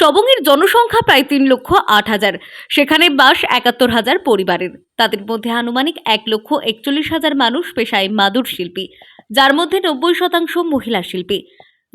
সবংয়ের জনসংখ্যা প্রায় তিন লক্ষ আট হাজার। সেখানে বাস একাত্তর হাজার পরিবারের। তাদের মধ্যে আনুমানিক এক লক্ষ একচল্লিশ হাজার মানুষ পেশায় মাদুর শিল্পী, যার মধ্যে নব্বই শতাংশ মহিলা শিল্পী।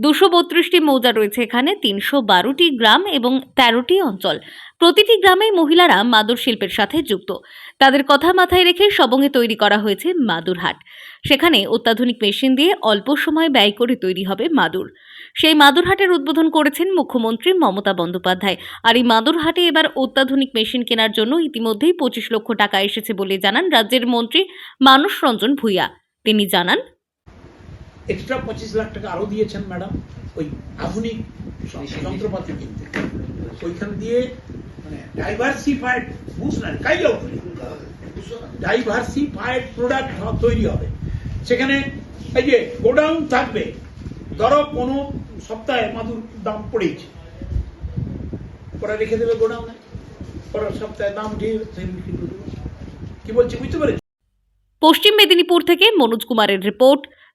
দুশো বত্রিশটি মৌজা রয়েছে এখানে, তিনশো বারোটি গ্রাম এবং তেরোটি অঞ্চল। প্রতিটি গ্রামেই মহিলারা মাদুর শিল্পের সাথে যুক্ত। তাদের কথা মাথায় রেখে সবংয়ে তৈরি করা হয়েছে মাদুর হাট। সেখানে অত্যাধুনিক মেশিন দিয়ে অল্প সময় ব্যয় করে তৈরি হবে মাদুর। সেই মাদুরহাটের উদ্বোধন করেছেন মুখ্যমন্ত্রী মমতা বন্দ্যোপাধ্যায়। আর এই মাদুরহাটে এবার অত্যাধুনিক মেশিন কেনার জন্য ইতিমধ্যেই পঁচিশ লক্ষ টাকা এসেছে বলে জানান রাজ্যের মন্ত্রী মানস রঞ্জন ভূঁইয়া। তিনি জানান এক্সট্রা পঁচিশ লাখ টাকা আরও দিয়েছেন ম্যাডাম ওই আধুনিক যন্ত্রপাতি কিনতে। ওইখান দিয়ে মানে ডাইভার্সিফাইড বুঝলেন কাইলেও ডাইভার্সিফাইড প্রোডাক্ট তৈরি হবে। সেখানে এই যে গোডাউন থাকবে ধরো কোনো সপ্তাহে মাদুর দাম পড়েছে। ওরা রেখে দেবে গোডাউনে। পরের সপ্তাহে দাম দেবে। কি বলছি বুঝতে পেরেছি পশ্চিম মেদিনীপুর থেকে মনোজ কুমারের রিপোর্ট